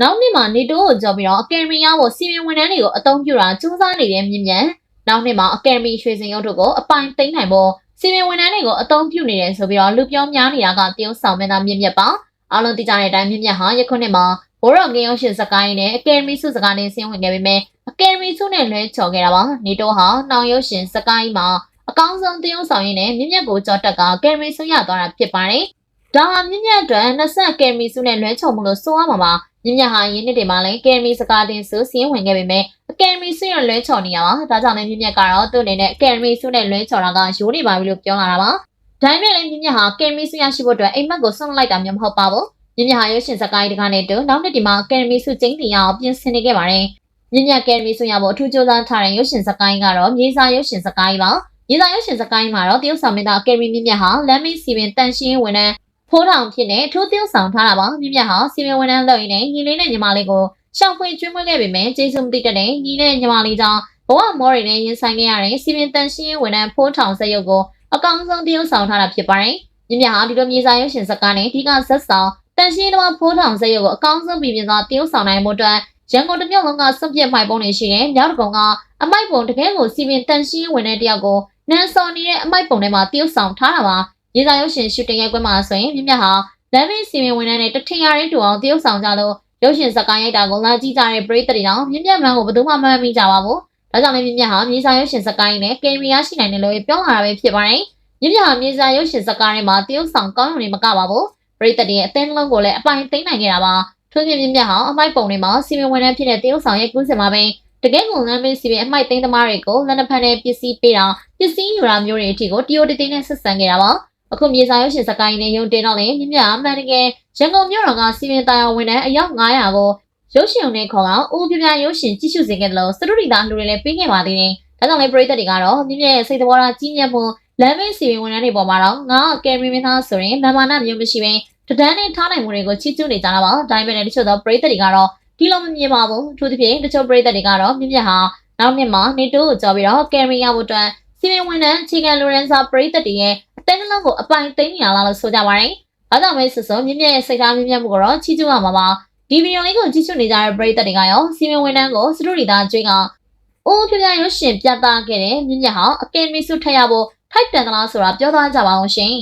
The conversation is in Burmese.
နောက်နှစ်မှာနေတိုးကိုကြော်ပြီးတော့အကယ်ဒမီရဖို့စီမံဝန်ထမ်းတွေကိုအသုံးပြုတာစူးစမ်းနေတဲ့မြင့်မြတ်နောက်နှစ်မှာအကယ်ဒမီရွှေစင်ရုပ်တို့ကိုအပိုင်သိမ်းနိုင်ဖို့စီမံဝန်ထမ်းတွေကိုအသုံးပြုနေတယ်ဆိုပြီးတော့လူပြောများနေတာကတရုတ်ဆောင်မင်းသားမြင့်မြတ်ပါအားလုံးသိကြတဲ့အတိုင်းမြင့်မြတ်ဟာယခုနှစ်မှာဘိုးတော်ကင်းရုံရှင်စကိုင်းနဲ့အကယ်ဒမီစုစကားနဲ့ဆင်းဝင်ခဲ့ပေမဲ့အကယ်ဒမီစုနဲ့လွဲချော်ခဲ့တာပါနေတိုးဟာနောင်ရုံရှင်စကိုင်းမှာအကောင်းဆုံးတရုတ်ဆောင်ရင်းနဲ့မြင့်မြတ်ကိုကြော်တက်ကကယ်ဒမီဆုရသွားတာဖြစ်ပါတယ် ဒါဟာမြင့်မြတ်အတွက်20ကယ်ဒမီစုနဲ့လွဲချော်မှုလို့ဆိုရမှာပါမြင့်မြတ်ဟာယင်းနှစ်တွေမှာလည်းကယ်ဒမီစကားတင်စုစီးဝင်ခဲ့ပေမဲ့အကယ်ဒမီဆုရလွဲချော်နေရပါဒါကြောင့်လည်းမြင့်မြတ်ကတော့သူ့အနေနဲ့အကယ်ဒမီဆုနဲ့လွဲချော်တာကရိုးနေပါပြီလို့ပြောလာတာပါဒါပေမဲ့လည်းမြင့်မြတ်ဟာကယ်ဒမီဆုရရှိဖို့အတွက်အိမ်မက်ကိုဆွန့်လိုက်တာမျိုးမဟုတ်ပါဘူးမြင့်မြတ်ဟာရုပ်ရှင်စကားတကားနဲ့တူနောက်နှစ်ဒီမှာအကယ်ဒမီဆုကျင်းတင်ရအောင်ပြင်ဆင်နေခဲ့ပါတယ်မြင့်မြတ်အကယ်ဒမီဆုရဖို့အထူးကြိုးစားထားတဲ့ရုပ်ရှင်စကားကတော့မြေစာရုပ်ရှင်စကားပါမြေစာရုပ်ရှင်စကားမှာတော့တရုတ်ဆောင်မင်းသားအကယ်ဒမီမြင့်မြတ်ဟာလမ်းမီစီပင်တန်ရှင်းဝန်ထမ်း ဖိုးထောင်ဖြစ်နေထိုးသင်းဆောင်ထားတာပါမြင့်မြတ်ဟာစီမံဝန်ထမ်းလုပ်ရင်းနဲ့ညီလေးနဲ့ညီမလေးကိုရှောက်ဖွေကျွေးမွေးခဲ့ပေမဲ့ကျေးဇူးမသိတတ်တဲ့ညီနဲ့ညီမလေးကြောင့်ဘဝမောရီနဲ့ရင်ဆိုင်ခဲ့ရတဲ့စီမံတန်ရှင်းဝန်ထမ်းဖိုးထောင်စက်ရုပ်ကိုအကောင်ဆုံးတရုတ်ဆောင်ထားတာဖြစ်ပါတယ်မြင့်မြတ်ဟာဒီလိုမြေစာရုပ်ရှင်စကားနဲ့အဓိကဇက်ဆောင်တန်ရှင်းတော်ဖိုးထောင်စက်ရုပ်ကိုအကောင်ဆုံးပြည်ပြင်းစွာတရုတ်ဆောင်နိုင်မှုအတွက်ရန်ကုန်တစ်မြို့လုံးကစွန့်ပစ်မိုက်ပုံတွေရှိတယ်။မြောက်တကုံကအမိုက်ပုံတကယ်ကိုစီပင်တန်ရှင်းဝင်တဲ့တယောက်ကိုနန်းစော်နေတဲ့အမိုက်ပုံထဲမှာတရုတ်ဆောင်ထားတာပါ။ ရေစာရုပ်ရှင်ရှူတင်ရဲ့ကွင်းမှာဆိုရင်မြင့်မြတ်ဟာလမ်းမေးစီပင်ဝင်တဲ့တထင်ရတဲ့တူအောင်တရုတ်ဆောင်ကြလို့ရုပ်ရှင်ဇာတ်ကားရိုက်တာကိုလာကြည့်ကြတဲ့ပရိသတ်တွေတော့မြင့်မြတ်မှန်ကိုဘယ်သူမှမမှတ်မိကြပါဘူး။ဒါကြောင့်လည်းမြင့်မြတ်ဟာမြေစာရုပ်ရှင်ဇာတ်ကားရင်းနဲ့ကင်မရာရှိနိုင်တယ်လို့ပြောလာတာပဲဖြစ်ပါတယ်။မြင့်မြတ်ဟာမြေစာရုပ်ရှင်ဇာတ်ကားထဲမှာတရုတ်ဆောင်ကောင်းရုံနဲ့မကပါဘူး။ပရိသတ်တွေရဲ့အသင်းလုံးကိုလည်းအပိုင်သိမ်းနိုင်ခဲ့တာပါ။ထို့ပြင်မြင့်မြတ်ဟာအမိုက်ပုံတွေမှာစီမံဝင်တဲ့ဖြစ်တဲ့တရုတ်ဆောင်ရဲ့ကူးစင်မှာပဲတကယ်ကိုလမ်းမေးစီပင်အမိုက်သိမ်းသမားတွေကိုလက်နက်ဖက်နဲ့ပစ္စည်းပေးတာပစ္စည်းယူတာမျိုးတွေအထိကိုတရိုတသိန်းနဲ့ဆက်ဆံခဲ့တာပါ အခုမြေစာရုပ်ရှင်စကိုင်းနဲ့ရုံတင်တော့လေမြမြအမှန်တကယ်ရန်ကုန်မြို့တော်ကစီပင်တာယာဝင်တဲ့အယောက်900ကိုရုပ်ရှင်ုံနဲ့ခေါ်ကဦးပြပြရုပ်ရှင်ကြည့်ရှုစေခဲ့တယ်လို့စတူဒီတာလူတွေလည်းပေးခဲ့ပါသေးတယ်ဒါကြောင့်လေပရိသတ်တွေကတော့မြမြရဲ့စိတ်တော်ရာကြီးမြတ်မှုလမ်းမေးစီပင်ဝင်တဲ့ပေါ်မှာတော့ငါကယ်မီမင်းသားဆိုရင်မမာနမျိုးမရှိဘဲတဒန်းနဲ့ထားနိုင်မှုတွေကိုချီးကျူးနေကြတာပါဒါပေမဲ့လည်းတချို့သောပရိသတ်တွေကတော့ဒီလိုမမြင်ပါဘူးသူတစ်ဖြင့်တချို့ပရိသတ်တွေကတော့မြမြဟာနောက်နှစ်မှာနေတိုးကိုကြော်ပြီးတော့ကယ်မီရဖို့အတွက်စီမံဝင်တဲ့အခြေခံလူရန်စာပရိသတ်တွေရဲ့အ တိုင်းအလုံးကိုအပိုင်သိမ်းနေရလားလို့ဆိုကြပါရင်ဒါကြောင့်မဲဆဆမြင့်မြတ်ရဲ့စိတ်ထားမြင့်မြတ်မှုကိုတော့ချီးကျူးရမှာပါဒီဗီဒီယိုလေးကိုကြည့်ရှုနေကြတဲ့ပရိသတ်တွေကရောစီမံဝင်တန်းကိုစတူဒီသားကျွေးကအိုးပြပြရွှေရှင်ပြသခဲ့တဲ့မြင့်မြတ်ဟာအကယ်ဒမီဆုထက်ရဖို့ထိုက်တန်သလားဆိုတာပြောသားကြပါအောင်ရှင်